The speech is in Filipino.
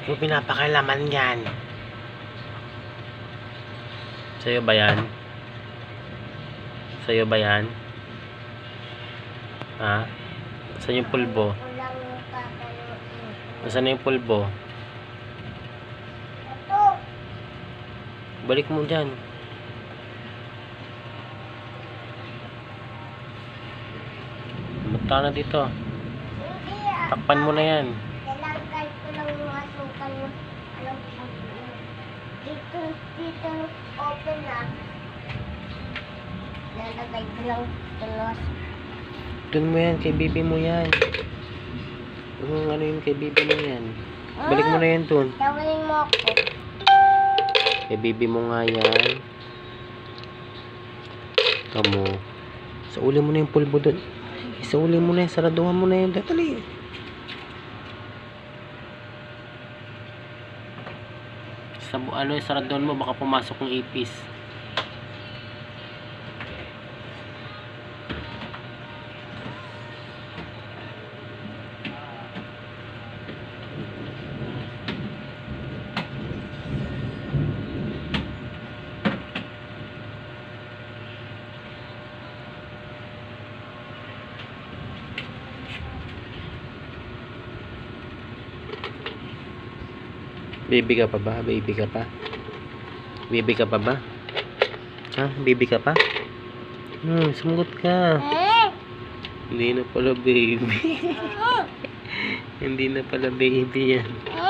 Ba't mo pinapakailaman yan? Sa'yo ba yan? Sa'yo ba yan? Ha? Saan yung pulbo? Nasaan na yung pulbo? Balik mo dyan. Punta na dito. Takpan mo na yan. Kailangan ko lang yung asukal yung alam ko. Dito, dito, open na. Lalagay ko lang tulos. Doon mo yan, kay bibi mo yan. Yung ano yun, kay bibi mo yan. Balik mo na yan doon. Tawalin mo ako. Kay bibi mo nga yan. Tamo. Sa uli mo na yung pulbo doon. Sa uli mo na yan, saraduhan mo na yan. Dali. Sa yung saraduhan mo, baka pumasok yung ipis. Baby ka pa ba? Baby ka pa? Baby ka pa ba? Ha? Baby ka pa? Hmm, sumagot ka. Hindi na pala baby. Hindi na pala baby yan. Eh!